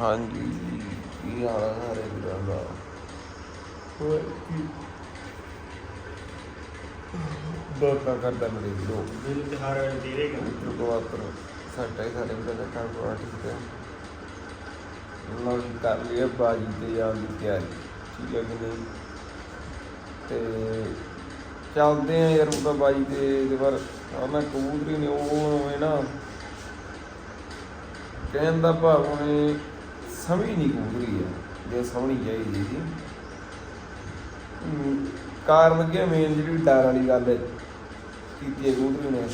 ਹਾਂਜੀ ਕੀ ਹਾਲ ਹੈ ਸਾਰੇ ਵੀਰਾਂ ਦਾ? ਹੋਰ ਕੀ? ਕਰਦਾ ਮੇਰੇ ਵੀਰੋ। ਦਿਲ ਤੇ ਹਰ ਦੇਰੇਗਾ ਰੁਕਵਾਤਰ ਸਾਡਾ ਹੀ ਸਾਡੇ ਵੀਰਾਂ ਦਾ ਘਰ ਬੜਾ ਠੀਕ ਹੈ। ਜੀ ਕਰ ਲਿਆ ਬਾਜੀ ਤੇ ਜਾਣ ਦੀ ਤਿਆਰੀ। ਠੀਕ ਹੈ ਕਿ ਨਹੀਂ? ਤੇ ਚੱਲਦੇ ਆ ਯਾਰ ਉਹ ਤਾਂ ਬਾਜੀ ਤੇ ਇਹਦੇ ਪਰ ਆ ਮੈਂ ਕਬੂਤਰੀ ਨੇ ਉਹ ਹੋਵੇ ਨਾ ਕਹਿਣ ਦਾ ਭਾਵ ਉਹਨੇ ਸਮਝ ਨਹੀਂ ਕਬੂਤਰੀ ਆ ਜੇ ਸਮਝਣੀ ਚਾਹੀਦੀ ਸੀ। ਹਮ, ਕਾਰਨ ਮੇਨ ਜਿਹੜੀ ਡਰ ਵਾਲੀ ਗੱਲ ਹੈ ਕੀਤੀ ਹੈ ਕਬੂਤਰੀ ਨੇ।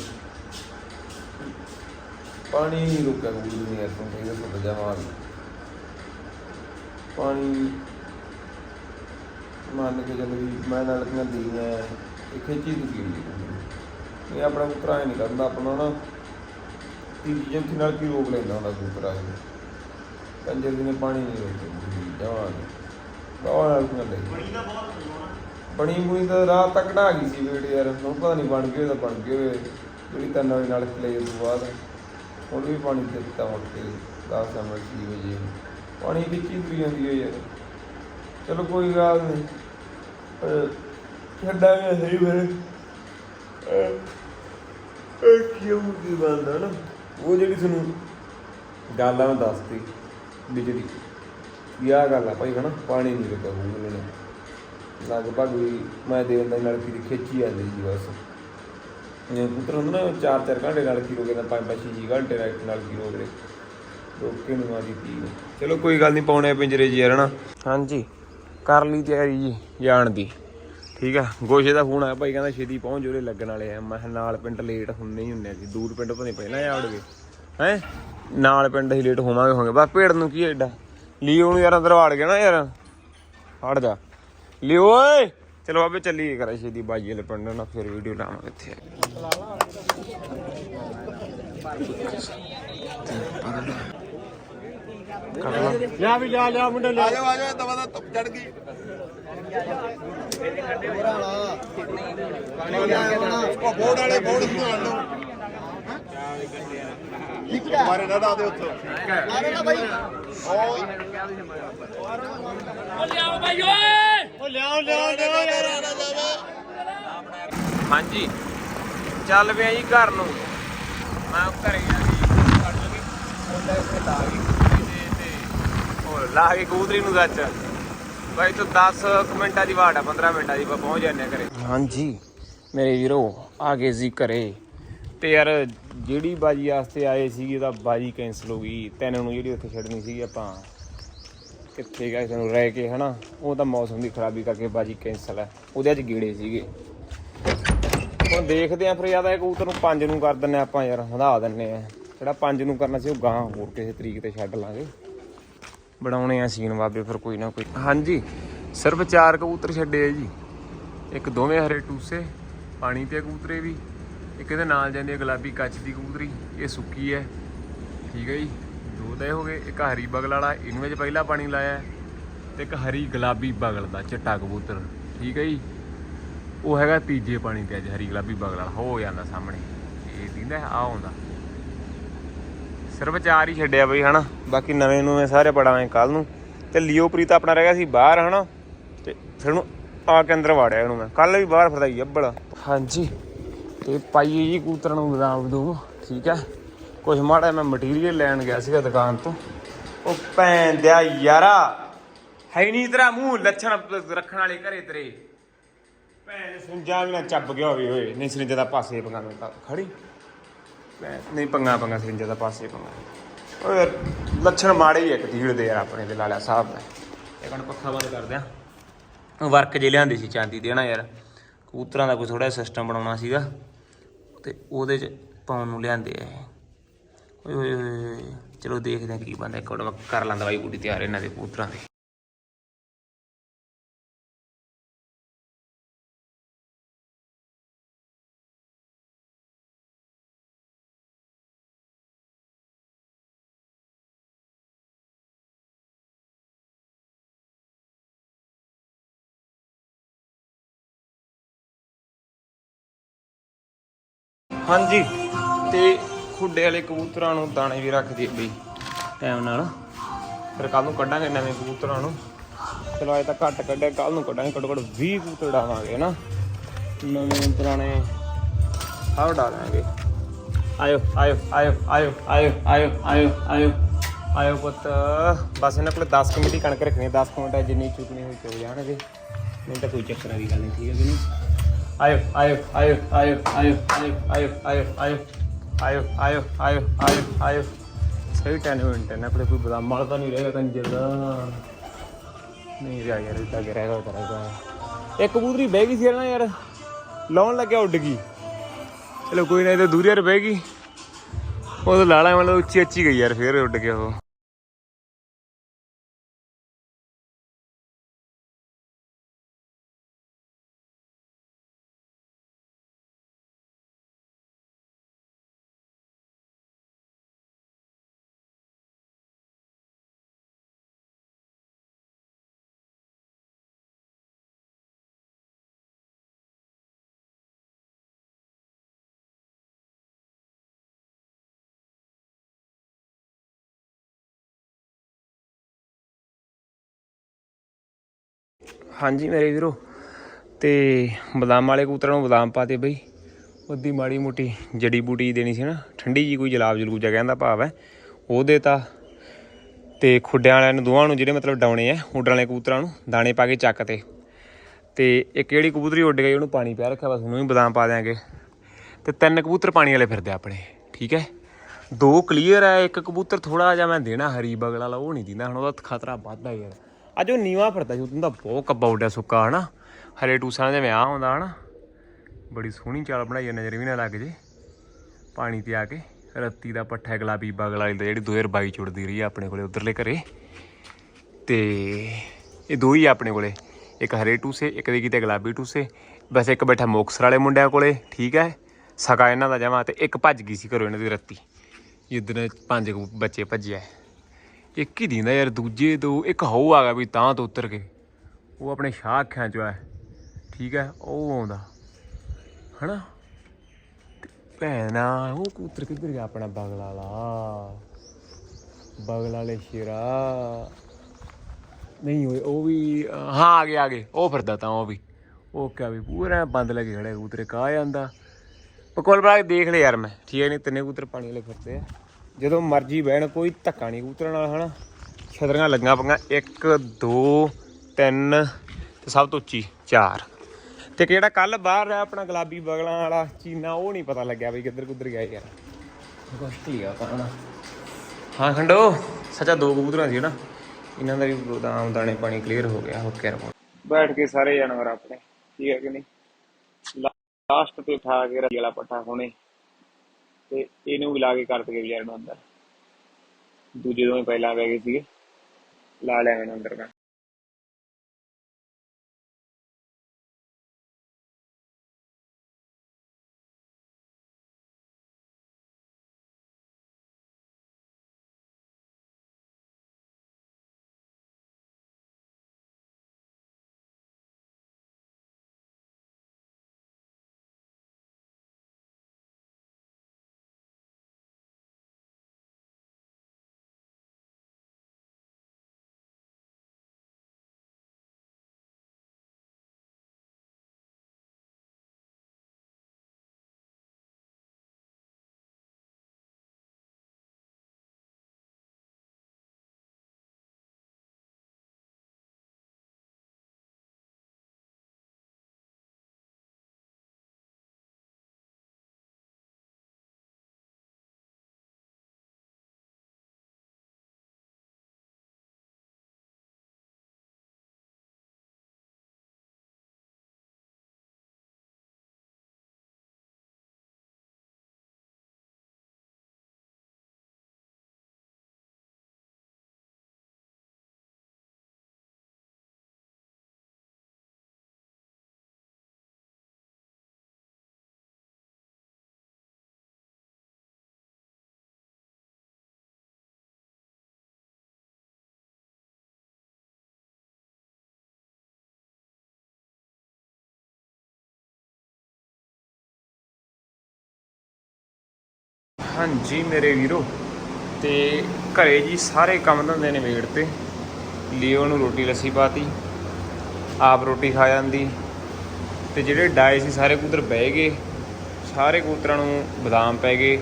ਪਾਣੀ ਨਹੀਂ ਰੁਕਿਆ ਕਬੂਤਰੀ ਨੇ ਇਸ ਤੋਂ ਕਹਿੰਦੇ ਸੁੱਟ ਜਾਵਾਂ ਪਾਣੀ ਮੰਨ ਕੇ ਚੱਲ ਵੀ ਮੈਂ ਨਲਕੀਆਂ ਦੀਆਂ ਇਹ ਖੇਚੀ ਦੁਕੀ ਹੋਈ ਇਹ ਆਪਣਾ ਕਬੂਤਰ ਐ ਨਹੀਂ ਕਰਦਾ ਆਪਣਾ ਨਾ ਤੀਜੀ ਜੰਥੀ ਨਾਲ ਕੀ ਰੋਕ ਲੈਂਦਾ ਹੁੰਦਾ ਕਬੂਤਰ ਆ ਕੰਜਰ ਦੀ ਨੇ ਪਾਣੀ ਨਹੀਂ ਰੋਕਿਆ। ਜਵਾਨ। ਬਹੁਤ ਨਲਕੀਆਂ ਲਈ ਬਣੀ ਦਾ ਬਹੁਤ ਬਣੀ ਬੁਣੀ ਤਾਂ ਰਾਤ ਤੱਕ ਢਾ ਗਈ ਸੀ ਵੇਟ ਯਾਰ। ਹੁਣ ਪਤਾ ਨਹੀਂ ਬਣ ਗਏ ਤਾਂ ਬਣ ਗਏ ਹੋਏ। ਜਿਹੜੀ ਤਿੰਨ ਵਜੇ ਨਾਲ ਲਈ ਤੋਂ ਬਾਅਦ। ਹੁਣ ਵੀ ਪਾਣੀ ਦੇ ਦਿੱਤਾ ਉੱਠ ਕੇ। 10 ਮਿੰਟ ਛੇ ਵਜੇ ਪਾਣੀ ਖਿੱਚੀ ਤੁਰੀ ਜਾਂਦੀ ਹੈ ਯਾਰ ਚਲੋ ਕੋਈ ਗੱਲ ਨਹੀਂ। ਅਹ ਛੱਡਾਂਗੇ ਸਹੀ ਫਿਰ। ਇਹ ਕਿਉਂ ਕੀ ਬੰਦਾ ਨਾ? ਉਹ ਜਿਹੜੀ ਤੁਹਾਨੂੰ ਗੱਲ ਆ ਮੈਂ ਦੱਸਤੀ। ਬਿਜਲੀ ਵੀ ਆਹ ਗੱਲ ਆ ਭਾਈ ਹਨਾ, ਪਾਣੀ ਨਹੀਂ ਲੱਗਾ ਹੋਊਗਾ ਨੇ। ਲਗਭਗ ਵੀ ਮੈਂ ਦੇਣ ਦਾ ਲੜਕੀ ਦੀ ਖੇਚੀ ਆਂਦੀ ਸੀ ਬਸ। ਇਹ ਪੁੱਤਰ ਹੁੰਦਾ ਨਾ 4-4 ਘੰਟੇ ਨਾਲ ਕੀ ਰੋਗੇ ਤਾਂ 5-5 6 ਘੰਟੇ ਨਾਲ ਕੀ ਰੋਗੇ ਰੋਕੇ ਨੂੰ ਮਾਰੀ ਪੀ ਚਲੋ ਕੋਈ ਗੱਲ ਨਹੀਂ ਪਾਉਣੇ ਪਿੰਜਰੇ ਜੀ ਯਾਰ ਹਨਾ? ਹਾਂਜੀ, ਕਰ ਲਈ ਤਿਆਰੀ ਜੀ, ਜਾਣ ਦੀ। ਠੀਕ ਆ? ਗੋਸ਼ੇ ਦਾ ਫੋਨ ਆਇਆ ਭਾਈ, ਕਹਿੰਦਾ ਛੇਤੀ ਪਹੁੰਚ ਜੋਰੇ ਲੱਗਣ ਵਾਲੇ ਆ। ਮੈਂ ਕਿਹਾ ਨਾਲ ਪਿੰਡ ਲੇਟ ਹੁੰਦੇ ਹੀ ਹੁੰਦੇ ਆ ਜੀ, ਦੂਰ ਪਿੰਡ ਭਾਵੇਂ ਪਹਿਲਾਂ ਆਉਣਗੇ ਹੈ? ਨਾਲ ਪਿੰਡ ਹੀ ਲੇਟ ਹੋਵਾਂਗੇ ਹੋਵਾਂਗੇ। ਬਸ ਭੇੜ ਨੂੰ ਕੀ ਐਡਾ ਲੀਓ ਨੂੰ ਯਾਰ ਅੰਦਰ ਵਾੜ ਗਿਆ ਨਾ ਯਾਰ। ਹਟ ਜਾ। ਲਿਓ ਓਏ! ਚਲੋ ਬਾਬੇ ਚੱਲੀਏ ਕਰਾ ਛੇਤੀ ਬਾਜੀ ਵਾਲੇ ਪਿੰਡ ਨਾਲ ਫਿਰ ਵੀਡੀਓ ਲਾਵਾਂਗੇ ਇੱਥੇ। ਲਿਆ ਵੀ ਲਿਆ ਲਿਆ ਮੁੰਡੇ ਲਿਆ। ਆਜੋ ਆਜੋ ਦਵਾ ਦਾ ਧੁੱਪ ਚੜ ਗਈ। ਬੋਰਡ ਵਾਲੇ ਬੋਰਡ ਸੰਭਾਲ ਲਓ ਮਾਰੇ ਨਾ ਦੇ ਉੱਥੋਂ। ਮਾਰੇ ਨਾ ਬਾਈ। ਉਹ ਲਿਆਓ ਲਿਆਓ ਲਿਆਓ ਯਾਰ ਹਾਂਜੀ। ਚੱਲ ਪਿਆ ਜੀ ਘਰ ਨੂੰ। ਮੈਂ ਘਰੇ ਗਿਆ ਸੀ ਕੱਢ ਲਗੀ ਉਹਦਾ ਇੱਥੇ ਲਾ ਗਈ ਤੇ ਹੋਰ ਲਾ ਕੇ ਕਬੂਤਰੀ ਨੂੰ ਗੱਚ ਬਾਈ ਤੂੰ 10 ਕੁ ਮਿੰਟਾਂ ਦੀ ਵਾਟ ਆ 15 ਮਿੰਟਾਂ ਦੀ ਪਹੁੰਚ ਜਾਂਦੇ ਆ ਘਰੇ। ਹਾਂਜੀ। ਮੇਰੇ ਵੀਰੋ ਆ ਗਏ ਸੀ ਘਰੇ। ਤੇ ਯਾਰ ਜਿਹੜੀ ਬਾਜੀ ਵਾਸਤੇ ਆਏ ਸੀਗੇ, ਤਾਂ ਬਾਜੀ ਕੈਨਸਲ ਹੋ ਗਈ। ਤੈਨੂੰ ਨੂੰ ਜਿਹੜੀ ਉੱਥੇ ਛੱਡਣੀ ਸੀਗੀ ਆਪਾਂ। ਕਿੱਥੇ ਗਏ ਸਾਨੂੰ ਰਹਿ ਕੇ, ਹਨਾ? ਉਹ ਤਾਂ ਮੌਸਮ ਦੀ ਖਰਾਬੀ ਕਰਕੇ ਬਾਜੀ ਕੈਨਸਲ ਹੈ ਉਹਦੇ ਅੱਜ ਗੇੜੇ ਸੀਗੇ। ਹੁਣ ਦੇਖਦੇ ਆਂ ਫਿਰ ਜ਼ਿਆਦਾ ਇਹ ਕਬੂਤਰ ਨੂੰ ਪੰਜ ਨੂੰ ਕਰ ਦਿੰਨੇ ਆਪਾਂ ਯਾਰ, ਵਧਾ ਦਿੰਨੇ ਆ। ਜਿਹੜਾ ਪੰਜ ਨੂੰ ਕਰਨਾ ਸੀ, ਉਹ ਗਾਂ ਹੋਰ ਕਿਸੇ ਤਰੀਕ ਤੇ ਛੱਡ ਲਾਂਗੇ। ਬਣਾਉਣੇ ਆ ਸੀਨ ਬਾਬੇ, ਫਿਰ ਕੋਈ ਨਾ ਕੋਈ। ਹਾਂਜੀ, ਸਿਰਫ ਚਾਰ ਕਬੂਤਰ ਛੱਡੇ ਆ ਜੀ। ਇੱਕ ਦੋਵੇਂ ਹਰੇ ਟੂਸੇ, ਪਾਣੀ ਤੇ ਕਬੂਤਰੇ ਵੀ। ਇੱਕ ਇਹਦੇ ਨਾਲ ਜਾਂਦੀ ਹੈ ਗੁਲਾਬੀ ਕੱਚ ਦੀ ਕਬੂਤਰੀ ਇਹ ਸੁੱਕੀ ਹੈ। ਠੀਕ ਹੈ ਜੀ। ਦੋ ਤਾਂ ਇਹ ਹੋ ਗਏ ਇੱਕ ਹਰੀ ਬਗਲ ਵਾਲਾ ਇਹਨੂੰ ਵਿੱਚ ਪਹਿਲਾ ਪਾਣੀ ਲਾਇਆ ਹੈ, ਤੇ ਇੱਕ ਹਰੀ ਗੁਲਾਬੀ ਬਗਲ ਦਾ ਚਿੱਟਾ ਕਬੂਤਰ। ਠੀਕ ਹੈ ਜੀ। ਉਹ ਹੈਗਾ ਤੀਜੇ ਪਾਣੀ ਤੇ ਅੱਜ ਹਰੀ ਗੁਲਾਬੀ ਬਗਲ ਵਾਲਾ। ਹੋ ਜਾਂਦਾ ਸਾਹਮਣੇ। ਇਹ ਦਿੰਦਾ ਆ ਆਉਂਦਾ। ਸਿਰਫ ਚਾਰ ਹੀ ਛੱਡਿਆ ਬਈ ਹਨਾ? ਬਾਕੀ ਨਵੇਂ ਨੂੰ ਸਾਰੇ ਪੜਾਵੇਂ ਕੱਲ ਨੂੰ। ਤੇ ਲਿਓਪ੍ਰੀਤ ਆਪਣਾ ਰਹਿ ਗਿਆ ਸੀ ਬਾਹਰ ਹਨਾ? ਤੇ ਫਿਰ ਨੂੰ ਆ ਕੇ ਅੰਦਰ ਵਾੜਿਆ ਇਹਨੂੰ ਮੈਂ। ਕੱਲ ਵੀ ਬਾਹਰ ਫਿਰਦਾ ਸੀ ਅੱਬਲ। ਹਾਂਜੀ। ਤੇ ਪਾਈਏ ਜੀ ਕੂਤਰ ਨੂੰ ਬਦਾਮ ਦੂੰ ਠੀਕ ਹੈ? ਕੁਝ ਮਾੜਾ ਮੈਂ ਮਟੀਰੀਅਲ ਲੈਣ ਗਿਆ ਸੀਗਾ ਦੁਕਾਨ ਤੋਂ। ਉਹ ਭੈਣ ਦਿਆ ਯਾਰਾ, ਹੈ ਨਹੀਂ ਤੇਰਾ ਮੂੰਹ, ਲੱਛਣ ਰੱਖਣ ਵਾਲੇ ਘਰੇ ਤੇਰੇ। ਭੈਣ ਸੁੰਜਾ ਵੀ ਨਾ ਚੱਬ ਗਿਆ ਹੋਵੇ, ਓਏ। ਨਹੀਂ, ਸਰਿੰਜਾ ਦਾ ਪਾਸੇ ਪੰਗਾ ਮੈਂ ਖੜੀ। ਨਹੀਂ, ਪੰਗਾ ਪੰਗਾ, ਸਰਿੰਜਾ ਦਾ ਪਾਸੇ ਪੰਗਾ। ਓਏ, ਲੱਛਣ ਮਾੜੇ ਹੀ ਇੱਕ ਤੀੜ ਦੇ ਯਾਰ ਆਪਣੇ ਦੇ ਲਾਲਿਆ ਸਾਹਿਬ ਦਾ। ਇਹ ਕਣ ਪੱਖਾ ਬੰਦ ਕਰ ਦਿਆਂ। ਵਰਕ ਜੇ ਲਿਆਂਦੀ ਸੀ ਚਾਂਦੀ ਦੇਣਾ ਯਾਰ? ਕਬੂਤਰਾਂ ਦਾ ਕੋਈ ਥੋੜਾ ਸਿਸਟਮ ਬਣਾਉਣਾ ਸੀਗਾ। ਤੇ ਉਹਦੇ ਚ ਪਾਉਣ ਨੂੰ ਲਿਆਂਦੇ ਆ ਇਹ। ਓਏ ਹੋਏ ਹੋਏ ਹੋਏ। ਚਲੋ ਦੇਖਦੇ ਆ ਕੀ ਬੰਦਾ ਇੱਕ ਵਾਰ ਮੈਂ ਕਰ ਲਾਂਦਾ ਬਾਈ, ਬੂਟੀ ਤਿਆਰ ਇਹਨਾਂ ਦੇ ਕਬੂਤਰਾਂ ਦੇ। ਹਾਂਜੀ। ਤੇ ਖੁੱਡੇ ਵਾਲੇ ਕਬੂਤਰਾਂ ਨੂੰ ਦਾਣੇ ਵੀ ਰੱਖ ਦਈਏ ਬਈ। ਟਾਈਮ ਨਾਲ। ਫਿਰ ਕੱਲ ਨੂੰ ਕੱਢਾਂਗੇ ਨਵੇਂ ਕਬੂਤਰਾਂ ਨੂੰ। ਚਲੋ ਅੱਜ ਤਾਂ ਘੱਟ ਕੱਢਿਆ ਕੱਲ ਨੂੰ ਕੱਢਾਂਗੇ ਘੱਟੋ ਘੱਟ 20 ਕਬੂਤਰ ਡਾਵਾਂਗੇ ਨਾ? ਨਵੇਂ ਪੁਰਾਣੇ ਸਭ ਡਾਲਾਂਗੇ ਆਇਓ। ਆਇਓ ਆਇਓ ਆਇਓ ਆਇਓ ਆਇਓ ਆਇਓ ਆਇਓ। ਆਇਓ ਪੁੱਤ। ਬਸ ਇਹਨਾਂ ਕੋਲ 10 ਕੁ ਮਿੰਟ ਹੀ ਕਣਕ ਰੱਖਣੀ 10 ਕੁ ਮਿੰਟ ਹੈ, ਜਿੰਨੀ ਚੁੱਕਣੀ ਹੋਈ ਚੁੱਕ ਜਾਣਗੇ। ਨਹੀਂ ਤਾਂ ਕੋਈ ਚੱਕਰ ਵਾਲੀ ਗੱਲ ਨਹੀਂ ਠੀਕ ਹੈ ਕਿ ਨਹੀਂ? ਆਇਓ ਆਇਓ ਆਇਓ ਆਇਓ ਆਇਓ ਆਇਓ ਆਇਓ ਆਇਓ ਆਇਓ ਆਇਓ ਆਇਓ ਆਇਓ ਆਇਓ ਸਹੀ ਟਾਈਮ ਮਿੰਟ ਹੈ ਨਾ ਕੋਈ ਬਦਾਮ ਮਾਲ ਤਾਂ ਨਹੀਂ ਰਹੇਗਾ ਕੰਜਰ ਦਾ ਨਹੀਂ ਰਿਹਾ ਯਾਰ ਇੱਦਾਂ ਕਿ ਰਹੇਗਾ ਕਰੇਗਾ ਇੱਕ ਕਬੂਤਰੀ ਬਹਿ ਗਈ ਸੀ ਨਾ ਯਾਰ ਲਾਉਣ ਲੱਗਿਆ ਉੱਡ ਗਈ ਚਲੋ ਕੋਈ ਨਾ ਇਹ ਤਾਂ ਦੂਰੀ ਯਾਰ ਬਹਿ ਗਈ ਉਹ ਤਾਂ ਲਾਲਾ ਮਤਲਬ ਉੱਚੀ ਉੱਚੀ ਗਈ ਯਾਰ ਫੇਰ ਉੱਡ ਗਿਆ ਉਹ ਹਾਂਜੀ ਮੇਰੇ ਵੀਰੋ, ਤੇ ਬਦਾਮ ਵਾਲੇ ਕੂਤਰਾਂ ਨੂੰ ਬਦਾਮ ਪਾਤੇ ਬਈ। ਉਹਦੀ ਮਾੜੀ ਮੋਟੀ ਜੜੀ ਬੂਟੀ ਦੇਣੀ ਸੀ ਨਾ, ਠੰਡੀ ਜੀ ਕੋਈ ਜਲਾਬ ਜਲੂਬ ਕਹਿੰਦਾ ਭਾਵ ਹੈ। ਉਹ ਦੇਤਾ ਤੇ ਖੁੱਡਿਆਂ ਵਾਲਿਆਂ ਨੂੰ ਦੋਵਾਂ ਨੂੰ ਜਿਹੜੇ ਮਤਲਬ ਡਾਉਣੇ ਆ, ਉੱਡਣ ਵਾਲੇ ਕਬੂਤਰਾਂ ਨੂੰ ਦਾਣੇ ਪਾ ਕੇ ਚੱਕ ਤੇ। ਤੇ ਇੱਕ ਜਿਹੜੀ ਕਬੂਤਰੀ ਉੱਡ ਗਈ, ਉਹਨੂੰ ਪਾਣੀ ਪਿਆ ਰੱਖਿਆ, ਬਸ ਉਹਨੂੰ ਵੀ ਬਦਾਮ ਪਾ ਦਿਆਂਗੇ। ਤੇ ਤਿੰਨ ਕਬੂਤਰ ਪਾਣੀ ਵਾਲੇ ਫਿਰਦੇ ਆਪਣੇ, ਠੀਕ ਹੈ? ਦੋ ਕਲੀਅਰ ਹੈ ਇੱਕ ਕਬੂਤਰ ਥੋੜਾ ਜਿਹਾ ਮੈਂ ਦੇਣਾ, ਹਰੀ ਬਗਲ ਵਾਲਾ ਉਹ ਨਹੀਂ ਦਿੰਦਾ, ਹੁਣ ਉਹਦਾ ਖਤਰਾ ਵੱਧਦਾ ਯਾਰ। ਅੱਜ ਉਹ ਨੀਵਾ ਫਿਰਦਾ ਸੀ ਉਦੋਂ ਦਾ ਬਹੁਤ ਕੱਬਾ ਉੱਡਿਆ ਸੁੱਕਾ, ਹਨਾ? ਹਰੇ ਟੂਸਾਂ ਦੇ ਵਿਆਹ ਹੁੰਦਾ ਹਨਾ? ਬੜੀ ਸੋਹਣੀ ਚਾਲ ਬਣਾਈ ਨਜ਼ਰ ਵੀ ਨਾ ਲੱਗ ਜੇ। ਪਾਣੀ ਤੇ ਆ ਕੇ, ਰੱਤੀ ਦਾ ਪੱਠਾ ਗੁਲਾਬੀ ਬਗਲਾ ਵਾਲੀ ਦਾ ਜਿਹੜੀ 2022 ਚੁੜਦੀ ਰਹੀ ਆ ਆਪਣੇ ਕੋਲੇ, ਉਧਰਲੇ ਘਰੇ। ਤੇ ਇਹ ਦੋ ਹੀ ਆ ਆਪਣੇ ਕੋਲੇ, ਇੱਕ ਹਰੇ ਟੂਸੇ, ਇੱਕ ਦੇ ਕਿਤੇ ਗੁਲਾਬੀ ਟੂਸੇ। ਬਸ ਇੱਕ ਬੈਠਾ ਮੋਕਸਰ ਵਾਲੇ ਮੁੰਡਿਆਂ ਕੋਲੇ, ਠੀਕ ਹੈ? ਸਕਾ ਇਹਨਾਂ ਦਾ ਜਮਾ, ਤੇ ਇੱਕ ਭੱਜ ਗਈ ਸੀ ਘਰੋਂ ਇਹਨਾਂ ਦੀ ਰੱਤੀ। ਜਿੱਦਣ ਪੰਜ ਬੱਚੇ ਭੱਜਿਆ ਇੱਕ ਹੀ ਦਿੰਦਾ ਯਾਰ, ਦੂਜੇ ਦੋ ਇੱਕ ਹੋ ਆ ਗਿਆ ਵੀ ਤਾਂ ਤੋਂ ਉਤਰ ਕੇ। ਉਹ ਆਪਣੇ ਸ਼ਾਹ ਅੱਖਾਂ ਚੋਂ ਹੈ ਠੀਕ ਹੈ ਉਹ ਆਉਂਦਾ। ਹਨਾ? ਤੇ ਭੈਣਾ, ਉਹ ਕੂਤਰ ਕਿੱਧਰ ਗਿਆ ਆਪਣਾ ਬਗਲਾ ਵਾਲਾ? ਬਗਲ ਵਾਲੇ ਸ਼ੇਰਾ। ਨਹੀਂ, ਉਹ ਵੀ, ਹਾਂ, ਆ ਗਏ ਆ ਗਏ ਉਹ ਫਿਰਦਾ ਤਾਂ, ਉਹ ਵੀ। ਉਹ ਕਿਆ ਵੀ ਪੂਰਾ ਬੰਦ ਲੱਗੇ ਖੜੇ ਕਬੂਤਰੇ ਕਾ ਜਾਂਦਾ ਪਕੋਲ ਬਰਾ ਦੇਖ ਲੈ ਯਾਰ ਮੈਂ। ਠੀਕ ਹੈ ਨਹੀਂ, ਤਿੰਨੇ ਕੂਤਰ ਪਾਣੀ ਵਾਲੇ ਫਿਰਦੇ ਆ। ਜਦੋਂ ਮਰਜ਼ੀ ਬਹਿਣ ਕੋਈ ਧੱਕਾ ਨਹੀਂ ਕਬੂਤਰਾਂ ਨਾਲ ਹਨਾ? ਛਤਰੀਆਂ ਲੱਗੀਆਂ ਪਈਆਂ 1 2 3 ਤੇ ਸਭ ਤੋਂ ਉੱਚੀ 4 ਤੇ ਕਿਹੜਾ ਕੱਲ ਬਾਹਰ ਰਿਹਾ ਆਪਣਾ ਗੁਲਾਬੀ ਬਗਲਾਂ ਵਾਲਾ? ਚੀਨਾ ਉਹ ਨਹੀਂ ਪਤਾ ਲੱਗਿਆ ਬਈ ਕਿੱਧਰ ਕੁੱਧਰ ਗਿਆ ਯਾਰ। ਕੁਛ ਲਿਆ ਪਾਣਾ ਹਾਂ ਖੰਡੋ ਸੱਚਾ ਦੋ ਕਬੂਤਰਾਂ ਸੀ ਨਾ ਇਹਨਾਂ ਦਾ ਵੀ ਬਦਾਮ ਦਾਣੇ ਪਾਣੀ ਕਲੀਅਰ ਹੋ ਗਿਆ ਹੋ ਕੇ ਰਪੋ ਬੈਠ ਕੇ ਸਾਰੇ ਜਾਨਵਰ ਆਪਣੇ ਠੀਕ ਹੈ ਕਿ ਨਹੀਂ? ਲਾਸਟ ਤੇ ਉਠਾ ਕੇ ਰੱਜੀ ਵਾਲਾ ਪੱਠਾ ਹੋਣੇ। ਤੇ ਇਹਨੂੰ ਵੀ ਲਾ ਕੇ ਕਰ ਦਗੇ ਵਿਚਾਰ ਨੂੰ ਅੰਦਰ। ਦੂਜੇ ਦੋਵੇਂ ਪਹਿਲਾਂ ਬਹਿ ਗਏ ਸੀਗੇ। ਲਾ ਲਿਆ ਮੈਨੂੰ ਅੰਦਰ ਮੈਂ। ਹਾਂਜੀ, ਮੇਰੇ ਵੀਰੋ। ਤੇ ਘਰੇ ਜੀ ਸਾਰੇ ਕੰਮ ਧੰਦੇ ਨੇ ਵੇੜ ਤੇ ਲਿਓ ਨੂੰ ਰੋਟੀ ਲੱਸੀ ਪਾਤੀ, ਆਪ ਰੋਟੀ ਖਾ ਜਾਂਦੀ। ਤੇ ਜਿਹੜੇ ਡਾਏ ਸੀ ਸਾਰੇ ਕਬੂਤਰ ਬਹਿ ਗਏ। ਸਾਰੇ ਕਬੂਤਰਾਂ ਨੂੰ ਬਦਾਮ ਪੈ ਗਏ।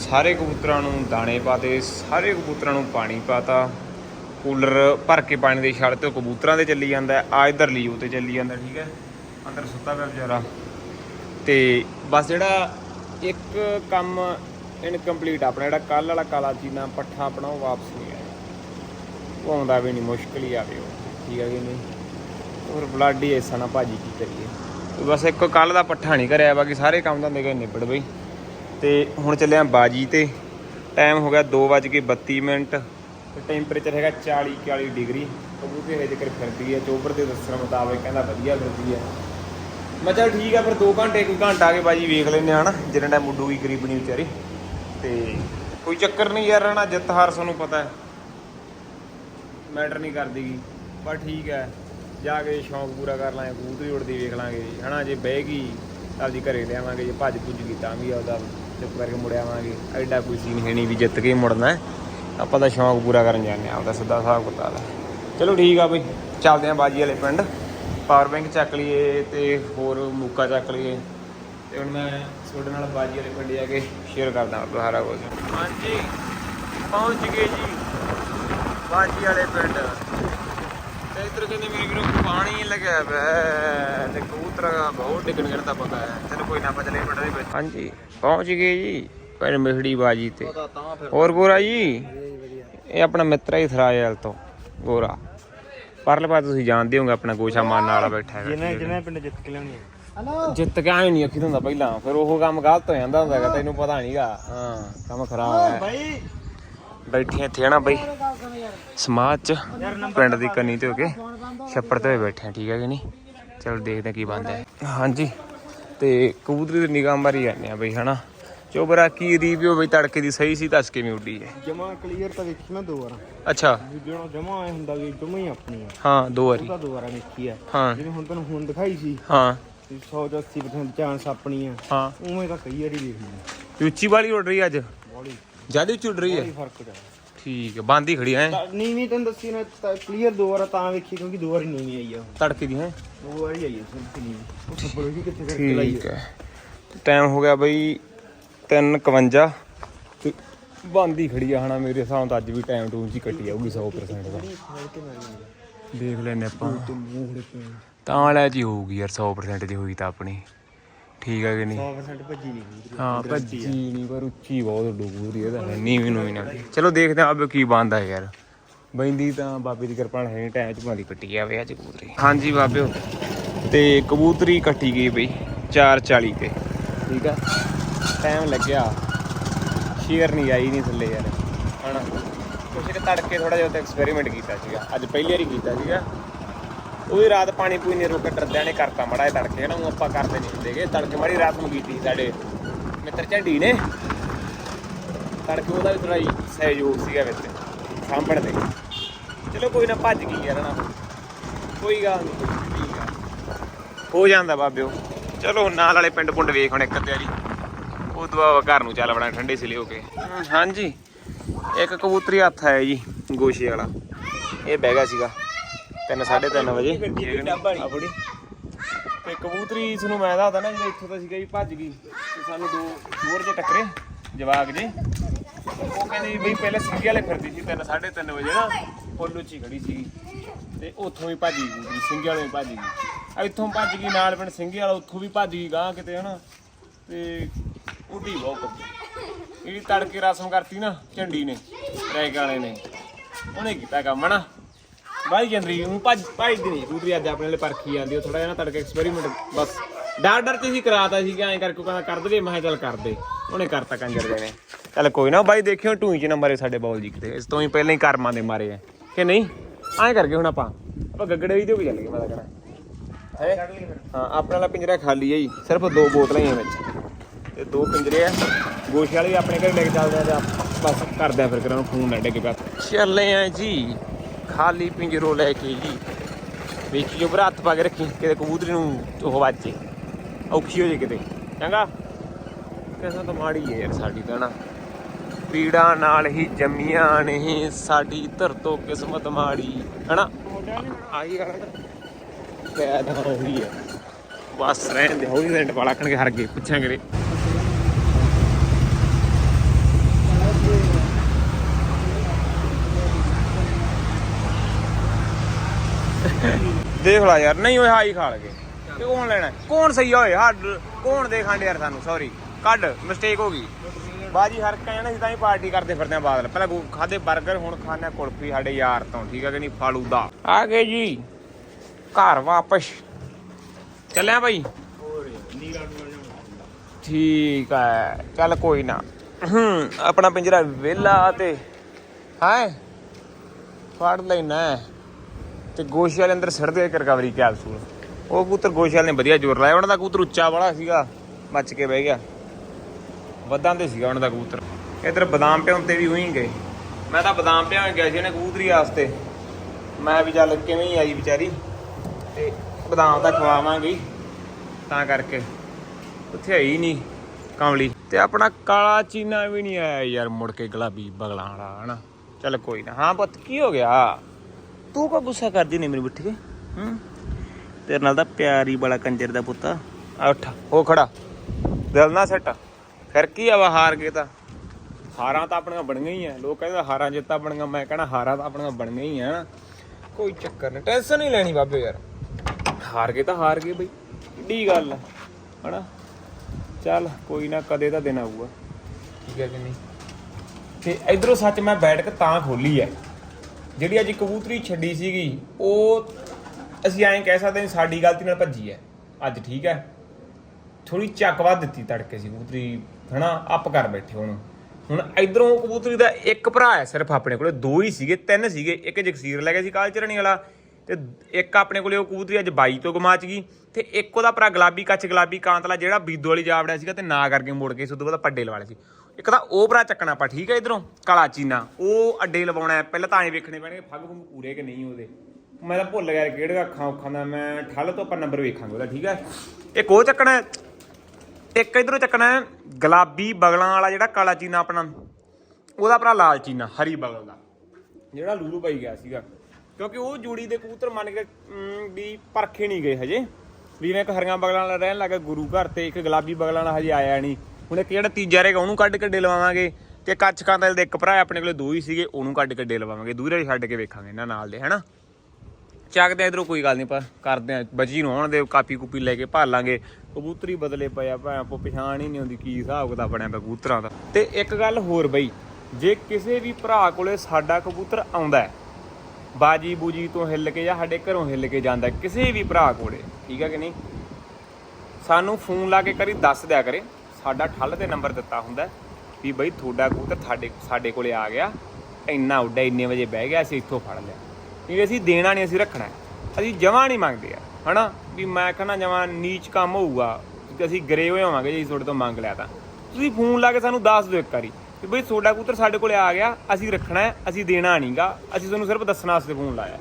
ਸਾਰੇ ਕਬੂਤਰਾਂ ਨੂੰ ਦਾਣੇ ਪਾਤੇ। ਸਾਰੇ ਕਬੂਤਰਾਂ ਨੂੰ ਪਾਣੀ ਪਾਤਾ। ਕੂਲਰ ਭਰ ਕੇ ਪਾਣੀ ਦੇ ਛੜ ਤੇ ਉਹ ਕਬੂਤਰਾਂ ਦੇ ਚੱਲੀ ਜਾਂਦਾ। ਆ ਇਧਰ ਲਿਓ ਤੇ ਚੱਲੀ ਜਾਂਦਾ, ਠੀਕ ਹੈ। ਅੰਦਰ ਸੁੱਤਾ ਪਿਆ ਵਿਚਾਰਾ। ਤੇ ਬਸ ਜਿਹੜਾ ਇੱਕ ਕੰਮ ਇਨਕੰਪਲੀਟ ਆਪਣਾ ਜਿਹੜਾ ਕੱਲ ਵਾਲਾ ਕਾਲਾ ਚੀਨਾ ਪੱਠਾ ਆਪਣਾ ਉਹ ਵਾਪਸ ਨਹੀਂ ਆਇਆ। ਉਹ ਆਉਂਦਾ ਵੀ ਨਹੀਂ, ਮੁਸ਼ਕਲ ਹੀ ਆਵੇ ਉਹ। ਠੀਕ ਆ ਕਿ ਨਹੀਂ? ਹੋਰ ਬਲਾਡੀ ਐਸਾ ਨਾ ਭਾਜੀ ਕੀ ਕਰੀਏ। ਬਸ ਇੱਕ ਕੱਲ ਦਾ ਪੱਠਾ ਨਹੀਂ ਕਰਿਆ, ਬਾਕੀ ਸਾਰੇ ਕੰਮ ਧੰਦੇ ਗਏ ਨਿਬੜ ਬਈ। ਤੇ ਹੁਣ ਚੱਲਿਆ ਬਾਜੀ ਤੇ। ਟਾਈਮ ਹੋ ਗਿਆ 2:32 ਮਿੰਟ। ਤੇ ਟੈਂਪਰੇਚਰ ਹੈਗਾ 40 41 ਡਿਗਰੀ। ਕਬੂਤਰ ਹਜੇ ਤੱਕ ਫਿਰਦੀ ਹੈ। ਚੋਬਰ ਦੇ ਦੱਸਣ ਮੁਤਾਬਕ ਕਹਿੰਦਾ ਵਧੀਆ ਫਿਰਦੀ ਹੈ। ਮੈਂ ਚੱਲ ਠੀਕ ਆ, ਫਿਰ 2 ਘੰਟੇ ਕੋਈ ਘੰਟਾ ਆ ਕੇ ਬਾਜੀ ਵੇਖ ਲੈਨੇ ਆ ਹਨਾ? ਜਿੰਨਾ ਟਾਈਮ ਮੁੱਡੂਗੀ ਗਰੀਬਣੀ ਵਿਚਾਰੀ। ਤੇ ਕੋਈ ਚੱਕਰ ਨਹੀਂ ਯਾਰ ਨਾ ਜਿੱਤ ਹਾਰ ਸਾਨੂੰ ਪਤਾ ਹੈ। ਮੈਟਰ ਨਹੀਂ ਕਰਦੀ ਕਰਦੀਗੀ ਪਰ ਠੀਕ ਹੈ, ਜਾ ਕੇ ਸ਼ੌਂਕ ਪੂਰਾ ਕਰ ਲਾਂਗੇ, ਕਬੂਤਰੀ ਉੜਦੀ ਵੇਖ ਲਾਂਗੇ ਹਨਾ, ਜੇ ਬਹਿਗੀ ਤਾਂ ਆਪਦੀ ਘਰੇ ਲਿਆਵਾਂਗੇ ਜੇ ਭੱਜ ਭੁੱਜ ਗਈ, ਤਾਂ ਵੀ ਉਹਦਾ ਚੁੱਪ ਕਰਕੇ ਮੁੜ ਆਵਾਂਗੇ। ਐਡਾ ਕੋਈ ਸੀਨ ਹੈ ਨਹੀਂ ਵੀ ਜਿੱਤ ਕੇ ਮੁੜਨਾ ਆਪਾਂ ਤਾਂ ਸ਼ੌਂਕ ਪੂਰਾ ਕਰਨ ਜਾਂਦੇ ਆ ਆਪਦਾ ਸਿੱਧਾ ਹਿਸਾਬ ਕਿਤਾਬ ਹੈ। ਚਲੋ ਠੀਕ ਆ ਬਈ, ਚੱਲਦੇ ਆ ਬਾਜੀ ਵਾਲੇ ਪਿੰਡ। ਪਾਵਰ ਬੈਂਕ ਚੱਕ ਲਈਏ ਤੇ ਹੋਰ ਮੂਕਾ ਚੱਕ ਲਈਏ। ਤੇ ਹੁਣ ਮੈਂ ਤੁਹਾਡੇ ਨਾਲ ਬਾਜੀ ਵਾਲੇ ਪਿੰਡ ਜਾ ਕੇ ਸ਼ੇਅਰ ਕਰਦਾ ਸਾਰਾ ਕੁਝ ਹਾਂਜੀ ਪਹੁੰਚ ਗਏ ਜੀ ਬਾਜੀ ਵਾਲੇ ਪਿੰਡ। ਤੇ ਇੱਧਰ ਕਹਿੰਦੇ ਮੇਰੇ ਵੀਰੋ ਪਾਣੀ ਲੱਗਿਆ ਪਿਆ ਹੈ ਤੇ ਕਬੂਤਰ ਬਹੁਤ ਡਿੱਗਣ ਗਿਰਨ ਦਾ ਪਤਾ ਹੈ। ਚਲੋ ਕੋਈ ਨਾ ਆਪਾਂ ਚਲੇ ਪਿੰਡ ਦੇ ਵਿੱਚ। ਹਾਂਜੀ ਪਹੁੰਚ ਗਏ ਜੀ ਪਿੰਡ ਮਿਹੜੀ ਬਾਜੀ ਤੇ। ਹੋਰ ਗੋਰਾ ਜੀ? ਇਹ ਆਪਣਾ ਮਿੱਤਰ ਹੈ ਥਰਾਇਲ ਤੋਂ ਗੋਰਾ। ਪਰਲੇ ਪਾਸੇ ਤੁਸੀਂ ਜਾਣਦੇ ਹੋਗੇ ਆਪਣਾ ਗੋਸ਼ਾ ਮਾਰਨ ਵਾਲਾ ਬੈਠਾ ਹੈਗਾ ਜਿਹਨੇ ਜਿਹਨੇ ਪਿੰਡ ਜਿੱਤ ਕੇ ਲਿਆਉਣੀ ਹੈ। ਜਿੱਤ ਕੇ ਆਏ ਨਹੀਂ ਅੱਖੀ ਹੁੰਦਾ ਪਹਿਲਾਂ ਫਿਰ ਉਹ ਕੰਮ ਗਲਤ ਹੋ ਜਾਂਦਾ ਹੁੰਦਾ ਹੈਗਾ ਤੈਨੂੰ ਪਤਾ ਨਹੀਂਗਾ। ਹਾਂ ਕੰਮ ਖਰਾਬ ਹੈ। ਬੈਠੇ ਇੱਥੇ ਨਾ ਬਈ। ਸਮਾਜ ਚ ਪਿੰਡ ਦੀ ਕੰਨੀ ਤੇ ਹੋ ਕੇ ਛੱਪੜ ਤੇ ਬੈਠੇ ਆ ਠੀਕ ਹੈ ਕਿ ਨਹੀਂ? ਚਲੋ ਦੇਖਦੇ ਕੀ ਬਣਦਾ ਹੈ। ਹਾਂਜੀ ਤੇ ਕਬੂਤਰੀ ਦੀ ਨਿਗਾਹ ਮਾਰੀ ਜਾਂਦੇ ਆ ਬਈ ਹਨਾ? ਚੋਬਰਾ ਕੀ ਰਿਵਿਊ ਬਈ ਤੜਕੇ ਦੀ ਸਹੀ ਸੀ ਦੱਸ ਕਿਵੇਂ ਉੱਡੀ ਹੈ। ਜਮਾ ਕਲੀਅਰ ਤਾਂ ਵੇਖੀ ਮੈਂ ਦੋ ਵਾਰ। ਅੱਛਾ। ਜਿਹੜਾ ਜਮਾ ਐ ਹੁੰਦਾ ਵੀ ਜਮਾ ਹੀ ਆਪਣੀ ਆ। ਹਾਂ ਦੋ ਵਾਰੀ। ਤਾਂ ਦੋ ਵਾਰਾਂ ਵੇਖੀ ਆ। ਹਾਂ। ਜਿਵੇਂ ਹੁਣ ਤੈਨੂੰ ਹੁਣ ਦਿਖਾਈ ਸੀ। ਹਾਂ। 100 ਤੋਂ 80% ਚਾਂਸ ਆਪਣੀ ਆ ਹਾਂ। ਉਵੇਂ ਤਾਂ ਕਈ ਵਾਰੀ ਵੇਖ ਲਈ ਤੇ ਉੱਚੀ ਵਾਲੀ ਉੱਡ ਰਹੀ ਅੱਜ? ਬੋਲੀ। ਜ਼ਿਆਦਾ ਉੱਚੀ ਉੱਡ ਰਹੀ ਹੈ। ਫ਼ਰਕ ਜਾ ਠੀਕ ਹੈ ਬੰਦੀ ਖੜੀ ਹੈ। ਨੀਵੀਂ ਤੈਨੂੰ ਦੱਸੀ ਨਾ ਕਲੀਅਰ ਦੋ ਵਾਰ ਤਾਂ ਵੇਖੀ ਕਿਉਂਕਿ ਦੋ ਵਾਰੀ ਨੀਵੀਂ ਆਈ ਆ ਤੜਕੇ ਦੀ ਹੈ। ਦੋ ਵਾਰੀ ਆਈ ਆ ਸਿਰਫ ਨੀਵੀਂ। ਉਹ ਥੱਪੜ ਵੀ ਕਿੱਥੇ ਕਰਕੇ ਲਾਈ ਠੀਕ ਹੈ। ਟਾਈਮ ਹੋ ਗਿਆ ਬਈ 3:51 ਤੇ ਬੰਦੀ ਖੜੀ ਆ ਹਨਾ ਮੇਰੇ ਹਿਸਾਬ ਨਾਲ ਅੱਜ ਵੀ ਟਾਈਮ ਟੂਨ ਜੀ ਕੱਟੀ ਜਾਊਗੀ 100% ਦਾ ਦੇਖ ਲੈਨੇ ਆਪਾਂ। ਤਾਂ ਲੈ ਜੀ ਹੋਊਗੀ ਯਾਰ 100% ਦੀ ਹੋਈ ਤਾਂ ਆਪਣੀ। ਠੀਕ ਹੈ ਕਿ ਨਹੀਂ? 100% ਭੱਜੀ ਨਹੀਂ ਹਾਂ ਭੱਜੀ ਨਹੀਂ ਪਰ ਉੱਚੀ ਬਹੁਤ ਡੂਗੂਰੀ ਇਹਦਾ ਨੀਵੀਂ ਨੂੰ ਨਾ ਚਲੋ ਦੇਖਦੇ ਆਂ ਆਬੇ ਕੀ ਬਣਦਾ ਯਾਰ। ਬੈਂਦੀ ਤਾਂ ਬਾਬੇ ਦੀ ਕਿਰਪਾ ਨਾਲ ਹੈ ਟਾਈਮ ਚ ਬੰਦੀ ਕੱਟੀ ਜਾਵੇ ਅੱਜ ਕਬੂਤਰੀ। ਹਾਂਜੀ ਬਾਬਿਓ ਤੇ ਕਬੂਤਰੀ ਕੱਟੀ ਗਈ ਬਈ 4:40 ਤੇ। ਠੀਕ ਆ? ਟਾਈਮ ਲੱਗਿਆ। ਸ਼ੇਰ ਨਹੀਂ ਆਈ ਨਹੀਂ ਥੱਲੇ ਯਾਰ। ਹਨਾ? ਕੁਛ ਕਿ ਤੜਕੇ ਥੋੜਾ ਜਿਹਾ ਉੱਤੇ ਐਕਸਪੈਰੀਮੈਂਟ ਕੀਤਾ ਸੀਗਾ। ਅੱਜ ਪਹਿਲੀ ਵਾਰੀ ਕੀਤਾ ਸੀਗਾ। ਉਹ ਵੀ ਰਾਤ ਪਾਣੀ ਪੂਣੀ ਨਹੀਂ ਰੋਕ ਡਰਦਿਆਂ ਨੇ ਕਰਤਾ ਮੜਾ ਇਹ ਤੜਕੇ ਨਾ ਉਹ ਆਪਾਂ ਕਰਦੇ ਨਹੀਂ ਹੁੰਦੇਗੇ ਤੜਕੇ ਮਾੜੀ ਰਾਤ ਨੂੰ ਕੀਤੀ ਸਾਡੇ ਮਿੱਤਰ ਝੰਡੀ ਨੇ। ਤੜਕੇ ਉਹਦਾ ਵੀ ਥੋੜਾ ਸਹਿਯੋਗ ਸੀਗਾ ਵਿੱਚ, ਸਾਂਭਣ ਦੇ। ਚਲੋ ਕੋਈ ਨਾ ਭੱਜ ਗਈ ਯਾਰ ਨਾ। ਕੋਈ ਗੱਲ ਨਹੀਂ ਠੀਕ ਆ। ਹੋ ਜਾਂਦਾ ਬਾਬਿਓ। ਚਲੋ ਨਾਲ ਵਾਲੇ ਪਿੰਡ ਪੁੰਡ ਵੇਖ ਹੁਣ ਇੱਕ ਤਿਆਰੀ ਉਹ ਤੋਂ ਘਰ ਨੂੰ ਚੱਲ ਬਣਾ ਠੰਡੇ ਸਿਲੇ ਹੋ ਕੇ। ਹਾਂਜੀ। ਇੱਕ ਕਬੂਤਰੀ ਹੱਥ ਆਇਆ ਜੀ, ਗੋਸ਼ੇ ਵਾਲਾ। ਇਹ ਬਹਿ ਗਿਆ ਸੀਗਾ। 3 3:30 ਵਜੇ। ਆ ਤੇ ਕਬੂਤਰੀ ਇਸ ਨੂੰ ਮੈਂ ਦੱਸਦਾ ਨਾ ਜਦੋਂ ਇੱਥੋਂ ਤਾਂ ਸੀਗਾ ਜੀ ਭੱਜ ਗਈ। ਤੇ ਸਾਨੂੰ ਦੋ ਹੋਰ ਜੇ ਟੱਕਰੇ ਜਵਾਗ ਜੇ। ਉਹ ਕਹਿੰਦੇ ਵੀ ਬਈ ਪਹਿਲੇ ਸਿੰਘੇ ਵਾਲੇ ਫਿਰਦੀ ਸੀ 3 3:30 ਵਜੇ ਨਾ। ਫੁੱਲ ਉੱਚੀ ਖੜੀ ਸੀ। ਤੇ ਉੱਥੋਂ ਵੀ ਭੱਜ ਗਈ ਕਬੂਤਰੀ ਸਿੰਘੇ ਵਾਲੇ ਭੱਜ ਗਈ। ਆ ਇੱਥੋਂ ਭੱਜ ਗਈ ਨਾਲ ਪਿੰਡ ਸਿੰਘੇ ਵਾਲਾ ਉੱਥੋਂ ਵੀ ਭੱਜ ਗਈ ਗਾਂ ਕਿਤੇ ਹਨਾ। ਤੇ ਉੱਡੀ ਬਹੁਤ ਕੱਬੀ ਇਹ ਤੜਕੇ ਰਸਮ ਕਰਤੀ ਨਾ ਝੰਡੀ ਨੇ ਰੈਕ ਵਾਲੇ ਨੇ ਉਹਨੇ ਕੀਤਾ ਕੰਮ ਹਨਾ। ਬਾਈ ਜੰਦਰੀ ਉਹ ਭੱਜ ਭੱਜਦੀ ਨਹੀਂ ਕਬੂਤਰੀ ਅੱਜ ਆਪਣੇ ਲਈ ਪਰਖੀ ਜਾਂਦੀ, ਉਹ ਥੋੜਾ ਜਿਹਾ ਨਾ ਤੜਕੇ ਐਕਸਪੈਰੀਮੈਂਟ ਬਸ। ਡਰ ਡਰ ਤੇ ਸੀ ਕਰਾਤਾ ਸੀ ਕਿ ਐਂ ਕਰਕੇ ਕਹਿੰਦਾ ਕਰ ਦਵੇ, ਮੈਂ ਕਿਹਾ ਚੱਲ ਕਰ ਦੇ। ਉਹਨੇ ਕਰਤਾ ਕੰਜਰ ਦੇ ਨੇ। ਚੱਲ ਕੋਈ ਨਾ, ਬਾਈ ਦੇਖਿਓ, ਟੂਈ ਚ ਨਾ ਮਾਰੇ ਸਾਡੇ ਬਾਲ ਜੀ ਕਿਤੇ। ਇਸ ਤੋਂ ਹੀ ਪਹਿਲਾਂ ਹੀ ਕਰਮਾਂ ਦੇ ਮਾਰੇ ਆ। ਕਿ ਨਹੀਂ? ਐਂ ਕਰਕੇ ਹੁਣ ਆਪਾਂ ਆਪਾਂ ਗੱਗੜੇ ਵੀ ਤੇ ਹੋ ਕੇ ਚੱਲ ਗਏ ਮੈਂ ਤਾਂ ਕਹਣਾ। ਹੈ? ਹਾਂ, ਆਪਣਾ ਵਾਲਾ ਪਿੰਜਰਾ ਖਾਲੀ ਹੈ ਜੀ, ਸਿਰਫ ਦੋ ਬੋਤਲਾਂ ਹੀ ਆ ਵਿੱਚ। ਤੇ ਦੋ ਪਿੰਜਰੇ ਆ, ਗੋਸ਼ੇ ਵਾਲੇ ਵੀ ਆਪਣੇ ਘਰੇ ਲੈ ਕੇ ਚੱਲਦੇ ਆ ਤੇ ਬਸ ਕਰਦੇ ਆ ਫਿਰ ਕਰਾਂ ਫੋਨ ਨਾ ਡਿੱਗ ਪਿਆ। ਚੱਲੇ ਆ ਜੀ। ਖਾਲੀ ਪਿੰਜਰੋ ਲੈ ਕੇ ਜੀ। ਵਿੱਚ ਜੋ ਹੱਥ ਪਾ ਕੇ ਰੱਖੀ, ਕਿਤੇ ਕਬੂਤਰੀ ਨੂੰ ਉਹ ਵਾਜੇ। ਔਖੀ ਹੋ ਜੇ ਕਿਤੇ। ਚੰਗਾ? ਕਿਸਮਤ ਮਾੜੀ ਹੈ ਯਾਰ ਸਾਡੀ ਤਾਂ ਨਾ। ਪੀੜਾਂ ਨਾਲ ਹੀ ਜੰਮੀਆਂ ਨੇ, ਸਾਡੀ ਧਰਤੋਂ ਕਿਸਮਤ ਮਾੜੀ। ਹਨਾ? ਆਈ ਗੱਲ ਪੈਦਾ ਹੋ ਗਈ ਹੈ ਬਸ ਰਹਿਣ ਦੇ, ਹੌਲੀ ਰੈਂਟ ਵਾਲਾ ਕਣਗੇ ਹਰ ਗਏ, ਪੁੱਛਾਂਗੇ ਦੇਖ ਲਾ ਯਾਰ ਨਹੀਂ ਓਏ ਹਾਈ ਖਾ ਲਗੇ ਕਿ ਕੌਣ ਲੈਣਾ? ਕੌਣ ਸਹੀ ਆ ਓਏ? ਹੱਡ ਕੌਣ ਦੇ ਖੰਡ ਯਾਰ ਸਾਨੂੰ? ਸੌਰੀ ਕੱਢ ਮਿਸਟੇਕ ਹੋ ਗਈ। ਬਾਜੀ ਹਰ ਕਹਿੰਦਾ ਸੀ ਤਾਂ ਹੀ ਪਾਰਟੀ ਕਰਦੇ ਫਿਰਦੇ ਆ ਬਾਦਲ। ਪਹਿਲਾਂ ਗੋ- ਖਾਦੇ 버ਗਰ ਹੁਣ ਖਾਣੇ ਕੁਲਫੀ ਸਾਡੇ ਯਾਰ ਤੋਂ ਠੀਕ ਹੈ ਕਿ ਨਹੀਂ? ਫਾਲੂਦਾ ਆ ਗਏ ਜੀ। ਘਰ ਵਾਪਸ। ਚੱਲਿਆ ਭਾਈ ਠੀਕ ਹੈ ਚੱਲ ਕੋਈ ਨਾ। ਹੂੰ, ਆਪਣਾ ਪਿੰਜਰਾ ਵਿਹਲਾ ਤੇ ਹੈ? ਫੜ ਲੈਣਾ। ਤੇ ਗੋਸ਼ੇ ਅੰਦਰ ਸਿੱਟਦੇ ਇੱਕ ਰਿਕਵਰੀ ਕੈਪਸੂਲ ਉਹ ਕਬੂਤਰ ਗੋਸ਼ੇ ਨੇ ਵਧੀਆ ਜ਼ੋਰ ਲਾਇਆ, ਉਹਨਾਂ ਦਾ ਕਬੂਤਰ ਉੱਚਾ ਵਾਲਾ ਸੀਗਾ ਬਚ ਕੇ ਬਹਿ ਗਿਆ। ਵੱਦਾਂ ਤੇ ਸੀਗਾ ਉਹਨਾਂ ਦਾ ਕਬੂਤਰ। ਇਧਰ ਬਦਾਮ ਪਿਉਣ ਤੇ ਵੀ ਉਹੀ ਗਏ। ਮੈਂ ਤਾਂ ਬਦਾਮ ਪਿਉਣ ਗਿਆ ਸੀ ਇਹਨੇ ਕਬੂਤਰੀ ਵਾਸਤੇ। ਮੈਂ ਵੀ ਚੱਲ ਕਿਵੇਂ ਆਈ ਵਿਚਾਰੀ, ਤੇ ਬਦਾਮ ਤਾਂ ਖਵਾਵਾਂਗੇ ਤਾਂ ਕਰਕੇ। ਉੱਥੇ ਆਈ ਹੀ ਨਹੀਂ ਕਮਲੀ। ਤੇ ਆਪਣਾ ਕਾਲਾ ਚੀਨਾ ਵੀ ਨਹੀਂ ਆਇਆ ਯਾਰ, ਮੁੜ ਕੇ ਗੁਲਾਬੀ ਬਗਲਾਂ ਵਾਲਾ, ਹਨਾ? ਚੱਲ ਕੋਈ ਨਾ। ਹਾਂ ਪੁੱਤ, ਕੀ ਹੋ ਗਿਆ? ਤੂੰ ਕੋ ਗੁੱਸਾ ਕਰਦੀ ਨਹੀਂ ਮੇਰੀ ਬਿੱਠੀ ਕੇ ਹੂੰ? ਤੇਰੇ ਨਾਲ ਤਾਂ ਪਿਆਰ ਬੜਾ ਕੰਜਰ ਦਾ ਪੁੱਤ ਆ। ਉੱਠ, ਹੋ ਖੜਾ। ਦਿਲ ਨਾ ਸੱਟ। ਫਿਰ ਕੀ ਆ ਵਾ ਹਾਰ ਕੇ ਤਾਂ? ਹਾਰਾਂ ਤਾਂ ਆਪਣੀਆਂ ਬਣੀਆਂ ਹੀ ਲੋਕ ਕਹਿੰਦੇ ਹਾਰਾਂ ਜਿੱਤਾਂ ਬਣੀਆਂ। ਮੈਂ ਕਹਣਾ ਹਾਰਾਂ ਤਾਂ ਆਪਣੀਆਂ ਬਣੀਆਂ ਹੀ ਕੋਈ ਚੱਕਰ ਨਹੀਂ, ਟੈਨਸ਼ਨ ਨਹੀਂ ਲੈਣੀ ਬਾਬੇ ਯਾਰ। ਹਾਰ ਗਏ ਤਾਂ ਹਾਰ ਗਏ ਬਈ। ਕਿੱਡੀ ਗੱਲ ਆ ਚੱਲ, ਕੋਈ ਨਾ, ਕਦੇ ਤਾਂ ਦਿਨ ਆਊਗਾ। ਠੀਕ ਹੈ ਕਿ ਨਹੀਂ? ਤੇ ਇਧਰੋਂ ਸੱਚ ਮੈਂ ਬੈਠ ਕੇ ਤਾਂ ਖੋਲੀ ਐ ਜਿਹੜੀ ਅੱਜ ਕਬੂਤਰੀ ਛੱਡੀ ਸੀਗੀ, ਉਹ ਅਸੀਂ ਐਂ ਕਹਿ ਸਕਦੇ ਹਾਂ ਸਾਡੀ ਗਲਤੀ ਨਾਲ ਭੱਜੀ ਹੈ। ਅੱਜ ਠੀਕ ਹੈ। ਥੋੜੀ ਚੱਕ ਵੱਧ ਦਿੱਤੀ ਤੜਕੇ ਸੀ ਕਬੂਤਰੀ, ਹਨਾ? ਅਪ ਕਰ ਬੈਠੇ ਹੁਣ। ਹੁਣ ਇਧਰੋਂ ਕਬੂਤਰੀ ਦਾ ਇੱਕ ਭਰਾ ਹੈ ਸਿਰਫ ਆਪਣੇ ਕੋਲੇ। ਦੋ ਹੀ ਸੀਗੇ, ਤਿੰਨ ਸੀਗੇ। ਇੱਕ ਜਗਸੀਰ ਲੈ ਗਿਆ ਸੀ ਕਾਲ ਚਰਣੀ ਵਾਲਾ ਤੇ ਇੱਕ ਆਪਣੇ ਕੋਲੇ ਉਹ ਕਬੂਤਰੀ ਅੱਜ 22 ਤੋਂ ਗਮਾਚ ਗਈ ਤੇ ਇੱਕ ਉਹਦਾ ਭਰਾ ਗੁਲਾਬੀ, ਕੱਚ ਗੁਲਾਬੀ, ਕਾਂਤਲਾ ਜਿਹੜਾ ਬੀਦੋ ਵਾਲੀ ਜਾਵੜਿਆ ਸੀਗਾ ਤੇ ਨਾ ਕਰਕੇ ਮੁੜ ਕੇ ਸੁਦੋਂ ਬਾਅਦ ਪੱਡੇ ਲਵਾਲੇ ਸੀ। ਇੱਕ ਤਾਂ ਉਹ ਭਰਾ ਚੱਕਣਾ ਆਪਾਂ, ਠੀਕ ਹੈ ਇਧਰੋਂ? ਕਾਲਾ ਚੀਨਾ। ਉਹ ਅੱਡੇ ਲਵਾਉਣਾ ਹੈ। ਪਹਿਲਾਂ ਤਾਂ ਐਂ ਵੇਖਣੇ ਪੈਣਗੇ, ਫੱਗ ਫੁੱਗ ਪੂਰੇ ਕਿ ਨਹੀਂ ਉਹਦੇ। ਮੈਂ ਤਾਂ ਭੁੱਲ ਗਿਆ ਕਿਹੜੇ ਅੱਖਾਂ ਔਖਾਂ ਦਾ, ਮੈਂ ਠੱਲ ਤੋਂ ਆਪਾਂ ਨੰਬਰ ਵੇਖਾਂਗੇ ਉਹਦਾ, ਠੀਕ ਹੈ? ਇੱਕ ਉਹ ਚੱਕਣਾ ਹੈ। ਇੱਕ ਇਧਰੋਂ ਚੱਕਣਾ ਹੈ, ਗੁਲਾਬੀ ਬਗਲਾਂ ਵਾਲਾ ਜਿਹੜਾ ਕਾਲਾ ਚੀਨਾ ਆਪਣਾ। ਉਹਦਾ ਭਰਾ ਲਾਲ ਚੀਨਾ, ਹਰੀ ਬਗਲ ਦਾ। ਜਿਹੜਾ ਲੂਰੂ ਪਾਈ ਗਿਆ ਸੀਗਾ। ਕਿਉਂਕਿ ਉਹ ਜੂੜੀ ਦੇ ਕਬੂਤਰ ਮੰਨ ਕੇ ਵੀ ਪਰਖੇ ਨਹੀਂ ਗਏ ਹਜੇ। ਵੀ ਮੈਂ ਇੱਕ ਹਰੀਆਂ ਬਗਲਾਂ ਵਾਲਾ ਰਹਿਣ ਲੱਗਾ, ਗੁਰੂ ਘਰ ਤੇ ਇੱਕ ਗੁਲਾਬੀ ਬਗਲਾਂ ਵਾਲਾ ਹਜੇ ਆਇਆ ਨਹੀਂ। ਹੁਣ ਇੱਕ ਜਿਹੜਾ ਤੀਜਾ ਰਹੇਗਾ, ਉਹਨੂੰ ਕੱਢ ਕੇ ਡੇ ਲਵਾਵਾਂਗੇ। ਤੇ ਕੱਚ ਕਾਂਦਲ ਦੇ ਇੱਕ ਭਰਾ ਆਪਣੇ ਕੋਲੇ ਦੋ ਹੀ ਸੀਗੇ, ਉਹਨੂੰ ਕੱਢ ਕੇ ਡੇ ਲਵਾਵਾਂਗੇ। ਦੂਰੇ ਛੱਡ ਕੇ ਵੇਖਾਂਗੇ ਇਹਨਾਂ ਨਾਲ ਦੇ, ਹੈਨਾ? ਚੱਕਦੇ ਆ ਇਧਰੋਂ, ਕੋਈ ਗੱਲ ਨਹੀਂ ਪਰ ਕਰਦੇ ਆ। ਬਚੀ ਨੂੰ ਆਉਣ ਦੇ, ਕਾਪੀ ਕੂਪੀ ਲੈ ਕੇ ਭਾਲ ਲਾਂਗੇ। ਕਬੂਤਰੀ ਬਦਲੇ ਪਏ ਆ ਭਾਂ ਆਪੋ ਪਛਾਣ ਹੀ ਨਹੀਂ ਹੁੰਦੀ ਕੀ ਹਿਸਾਬ ਕਿਤਾਬ ਬਣਿਆ ਪਿਆ ਕਬੂਤਰਾਂ ਦਾ। ਤੇ ਇੱਕ ਗੱਲ ਹੋਰ ਬਈ, ਜੇ ਕਿਸੇ ਵੀ ਭਰਾ ਕੋਲੇ ਸਾਡਾ ਕਬੂਤਰ ਆਉਂਦਾ ਬਾਜੀ ਬੂਜੀ ਤੋਂ ਹਿੱਲ ਕੇ ਜਾਂ ਸਾਡੇ ਘਰੋਂ ਹਿੱਲ ਕੇ ਜਾਂਦਾ ਕਿਸੇ ਵੀ ਭਰਾ ਕੋਲੇ, ਠੀਕ ਹੈ ਕਿ ਨਹੀਂ? ਸਾਨੂੰ ਫੋਨ ਲਾ ਕੇ ਕਰੀ ਦੱਸ ਦਿਆ ਕਰੇ। ਸਾਡਾ ਠੱਲ ਤੇ ਨੰਬਰ ਦਿੱਤਾ ਹੁੰਦਾ ਵੀ ਬਈ ਤੁਹਾਡਾ ਕਬੂਤਰ ਸਾਡੇ ਸਾਡੇ ਕੋਲੇ ਆ ਗਿਆ, ਇੰਨਾ ਉੱਡਾ, ਇੰਨੇ ਵਜੇ ਬਹਿ ਗਿਆ, ਅਸੀਂ ਇੱਥੋਂ ਫੜ ਲਿਆ। ਕਿਉਂਕਿ ਅਸੀਂ ਦੇਣਾ ਨਹੀਂ, ਅਸੀਂ ਰੱਖਣਾ ਅਸੀਂ ਜਮਾ ਨਹੀਂ ਮੰਗਦੇ ਆ ਹਨਾ? ਵੀ ਮੈਂ ਕਹਿੰਦਾ ਜਮਾ ਨੀਚ ਕੰਮ ਹੋਊਗਾ ਕਿ ਅਸੀਂ ਗਰੇ ਹੋਏ ਹੋਵਾਂਗੇ ਜੇ ਤੁਹਾਡੇ ਤੋਂ ਮੰਗ ਲਿਆ ਤਾਂ। ਤੁਸੀਂ ਫੋਨ ਲਾ ਕੇ ਸਾਨੂੰ ਦੱਸ ਦਿਓ ਇੱਕ ਵਾਰੀ ਵੀ ਬਈ ਤੁਹਾਡਾ ਕਬੂਤਰ ਸਾਡੇ ਕੋਲੇ ਆ ਗਿਆ, ਅਸੀਂ ਰੱਖਣਾ ਹੈ, ਅਸੀਂ ਦੇਣਾ ਨਹੀਂਗਾ, ਅਸੀਂ ਤੁਹਾਨੂੰ ਸਿਰਫ ਦੱਸਣਾ ਵਾਸਤੇ ਫੋਨ ਲਾਇਆ।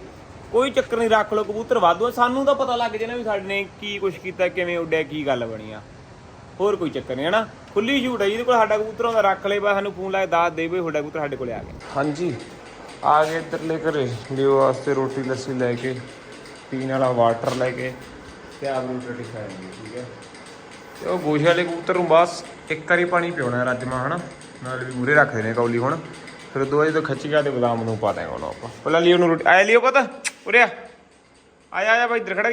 ਕੋਈ ਚੱਕਰ ਨਹੀਂ, ਰੱਖ ਲਓ ਕਬੂਤਰ ਵਾਧੂ ਸਾਨੂੰ ਤਾਂ ਪਤਾ ਲੱਗ ਜਾਣਾ ਵੀ ਸਾਡੇ ਨੇ ਕੀ ਕੁਛ ਕੀਤਾ, ਕਿਵੇਂ ਉੱਡਿਆ, ਕੀ ਗੱਲ ਬਣੀ ਆ। ਹੋਰ ਕੋਈ ਚੱਕਰ ਨਹੀਂ, ਹਨਾ? ਖੁੱਲੀ ਝੂਟ ਹੈ ਜਿਹਦੇ ਕੋਲ ਸਾਡਾ ਕਬੂਤਰ ਹੁੰਦਾ ਰੱਖ ਲੈ ਬਸ ਸਾਨੂੰ ਫੋਨ ਲਾ ਕੇ ਦੇ ਵੀ ਤੁਹਾਡਾ ਕਬੂਤਰ ਸਾਡੇ ਕੋਲੇ ਆ ਗਿਆ। ਹਾਂਜੀ। ਆ ਗਏ ਇੱਧਰਲੇ ਘਰੇ, ਲਿਓ ਵਾਸਤੇ ਰੋਟੀ ਲੱਸੀ ਲੈ ਕੇ, ਪੀਣ ਵਾਲਾ ਵਾਟਰ ਲੈ ਕੇ, ਤੇ ਆਪ ਨੂੰ ਰੋਟੀ ਖਾਣੀ ਠੀਕ ਹੈ? ਤੇ ਉਹ ਗੋਸ਼ੇ ਵਾਲੇ ਕਬੂਤਰ ਨੂੰ ਬਸ ਇੱਕ ਵਾਰੀ ਪਾਣੀ ਪਿਉਣਾ ਰਾਜਮਾ, ਹਨਾ? ਨਾਲ ਵੀ ਮੂਰੇ ਰੱਖਦੇ ਨੇ ਕੌਲੀ ਹੁਣ। ਫਿਰ ਦੋ ਵਜੇ ਤੋਂ ਖਿੱਚ ਗਿਆ ਤੇ ਬਦਾਮ ਨੂੰ ਪਾ ਦੇਗਾ ਉਹਨੂੰ ਆਪਾਂ। ਪਹਿਲਾਂ ਲਿਓ ਨੂੰ ਰੋਟੀ ਆਇਆ ਲਿਓ ਪਤਾ ਉਰਿਆ ਆਇਆ ਆਇਆ, ਬਾਈ, ਇੱਧਰ ਖੜਾ